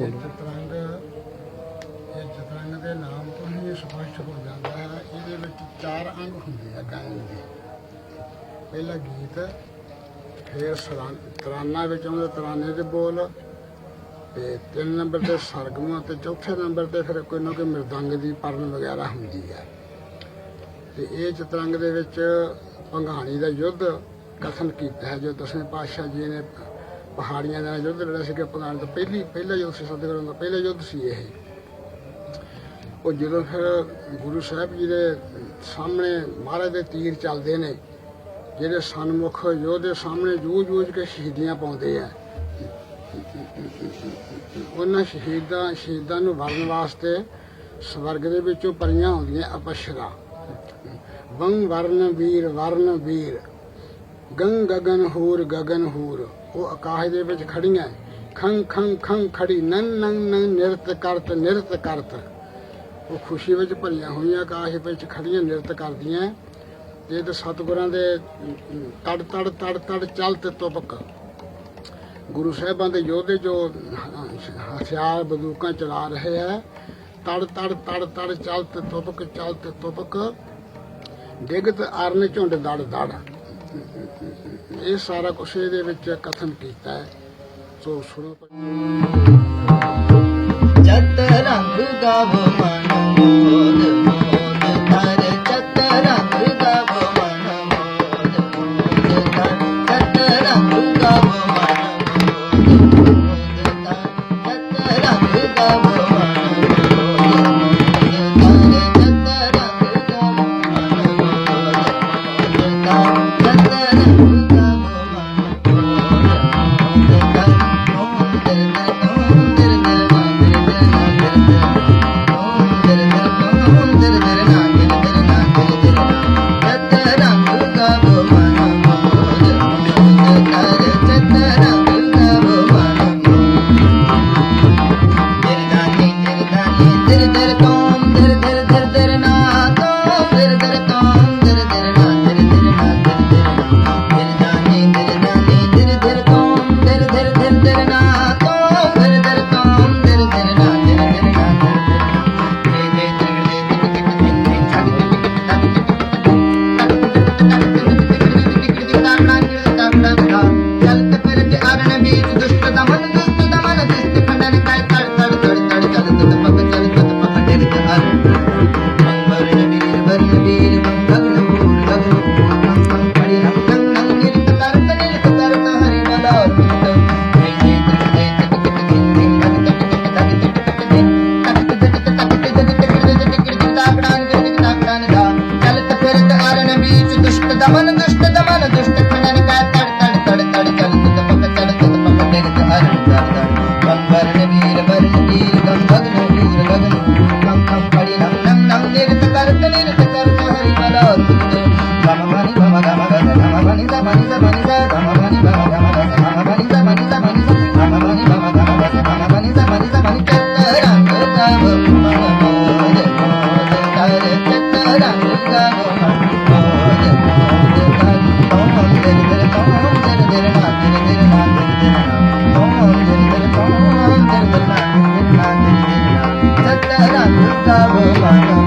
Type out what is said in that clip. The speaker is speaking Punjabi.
ਇਹ ਚਤਰੰਗ ਇਹ ਚਤਰੰਗ ਦੇ ਨਾਮ ਤੋਂ ਹੀ ਇਹ ਸਪਸ਼ਟ ਹੋ ਜਾਂਦਾ ਹੈ। ਇਹਦੇ ਵਿੱਚ ਚਾਰ ਅੰਗ ਹੁੰਦੇ ਆ, ਗਾਇਨ ਦੇ। ਪਹਿਲਾ ਗੀਤ, ਫਿਰ ਤਰਾਨਾ ਵਿੱਚ ਆਉਂਦਾ, ਤਰਾਨੇ ਦੇ ਬੋਲ। ਤੇ ਤਿੰਨ ਨੰਬਰ ਤੇ ਸਰਗਮਾਂ ਤੇ ਚੌਥੇ ਨੰਬਰ ਤੇ ਫਿਰ ਕੋਈ ਨਾ ਕੋਈ ਮਰਦੰਗ ਦੀ ਪਰਨ ਵਗੈਰਾ ਹੁੰਦੀ ਹੈ। ਤੇ ਇਹ ਚਤਰੰਗ ਦੇ ਵਿੱਚ ਪੰਘਾਣੀ ਦਾ ਯੁੱਧ ਕਥਨ ਕੀਤਾ ਹੈ, ਜੋ ਦਸਵੇਂ ਪਾਤਸ਼ਾਹ ਜੀ ਨੇ ਪਹਾੜੀਆਂ ਦਾ ਯੁੱਧ ਲੜਿਆ ਸੀ ਕਿ ਪੰਘਾਣੀ ਦਾ ਪਹਿਲੀ, ਪਹਿਲਾ ਯੁੱਧ ਸੀ ਸਤਿਗੁਰਾਂ ਦਾ ਪਹਿਲਾ ਯੁੱਧ ਸੀ ਇਹ। ਉਹ ਜਦੋਂ ਫਿਰ ਗੁਰੂ ਸਾਹਿਬ ਜੀ ਦੇ ਸਾਹਮਣੇ ਮਹਾਰਾਜ ਦੇ ਤੀਰ ਚੱਲਦੇ ਨੇ, ਜਿਹੜੇ ਸਨਮੁਖ ਯੋਧੇ ਸਾਹਮਣੇ ਜੂਝ-ਜੂਝ ਕੇ ਸ਼ਹੀਦੀਆਂ ਪਾਉਂਦੇ ਆ। ਉਹਨਾਂ ਸ਼ਹੀਦਾਂ ਸ਼ਹੀਦਾਂ ਨੂੰ ਵਰਨ ਵਾਸਤੇ ਸਵਰਗ ਦੇ ਵਿੱਚੋਂ ਪਰੀਆਂ ਹੁੰਦੀਆਂ ਅਪਸ਼ਰਾ। ਵੰ ਵਰਨ ਵੀਰ ਵਰਨ ਵੀਰ। ਗੰ ਗਗਨ ਹੂਰ ਗਗਨ ਹੂਰ, ਉਹ ਆਕਾਸ਼ ਦੇ ਵਿੱਚ ਖੜੀਆਂ ਖੰ ਖੰ ਖੰ ਖੜੀ, ਨੰ ਨੰ ਨੰ ਨਿਰਤ ਕਰਤ ਨਿਰਤ ਕਰਤ। ਉਹ ਖੁਸ਼ੀ ਵਿੱਚ ਭਰੀਆਂ ਹੋਈਆਂ ਆਕਾਸ਼ ਵਿੱਚ ਖੜੀਆਂ, ਨਿਰਤ ਕਰਦੀਆਂ ਤੇ ਤੇ ਸਤਿਗੁਰਾਂ ਦੇ ਤੜ ਤੜ ਤੜ ਤੜ ਚੱਲ ਤੇ ਤੁਪਕ। ਗੁਰੂ ਸਾਹਿਬਾਂ ਦੇ ਯੋਧੇ ਜੋ ਹਥਿਆਰ ਬੰਦੂਕਾਂ ਚਲਾ ਰਹੇ ਹੈ ਤੜ ਤੜ ਤੜ ਤੜ ਚੱਲ ਤੇ ਤੁਪਕ। ਚੱਲ ਤੇ ਤੁਪਕ ਡਿਗਤ ਅਰਨ ਝੁੰਡ ਦੜ ਦੜ। ਇਹ ਸਾਰਾ ਕੁਛ ਇਹਦੇ ਵਿੱਚ ਕਥਨ ਕੀਤਾ ਹੈ। ਸੋ ਸੁਣੋ ਚਤ ਰੰਗ ਗਵ ਮਨ 嗯 need this Bye.